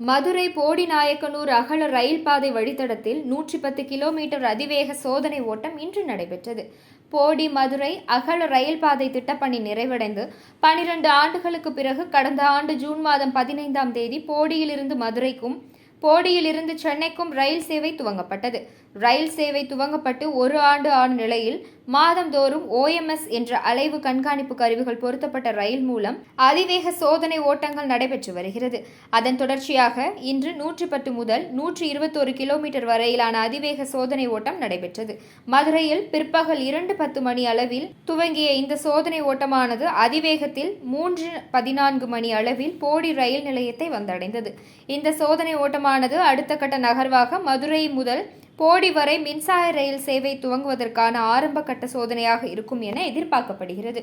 மதுரை போடிநாயக்கனூர் அகல ரயில் பாதை வழித்தடத்தில் நூற்றி பத்து கிலோமீட்டர் அதிவேக சோதனை ஓட்டம் இன்று நடைபெற்றது. போடி மதுரை அகல ரயில் பாதை திட்டப்பணி நிறைவடைந்து பனிரெண்டு ஆண்டுகளுக்கு பிறகு கடந்த ஆண்டு ஜூன் மாதம் பதினைந்தாம் தேதி போடியிலிருந்து மதுரைக்கும் போடியிலிருந்து சென்னைக்கும் ரயில் சேவை துவங்கப்பட்டது. ரயில் சேவை துவங்கப்பட்டு ஒரு ஆண்டு ஆன நிலையில் மாதந்தோறும் ஓஎம்எஸ் என்ற அலைவு கண்காணிப்பு கருவிகள் பொருத்தப்பட்ட ரயில் மூலம் அதிவேக சோதனை ஓட்டங்கள் நடைபெற்று வருகிறது. அதன் தொடர்ச்சியாக இன்று நூற்றி பத்து முதல் நூற்றி இருபத்தோரு கிலோமீட்டர் வரையிலான அதிவேக சோதனை ஓட்டம் நடைபெற்றது. மதுரையில் பிற்பகல் இரண்டு பத்து மணி அளவில் துவங்கிய இந்த சோதனை ஓட்டமானது அதிவேகத்தில் மூன்று பதினான்கு மணி அளவில் போடி ரயில் நிலையத்தை வந்தடைந்தது. இந்த சோதனை ஓட்டமானது அடுத்த கட்ட நகர்வாக மதுரை முதல் போடி வரை மின்சார ரயில் சேவை துவங்குவதற்கான ஆரம்ப கட்ட சோதனையாக இருக்கும் என எதிர்பார்க்கப்படுகிறது.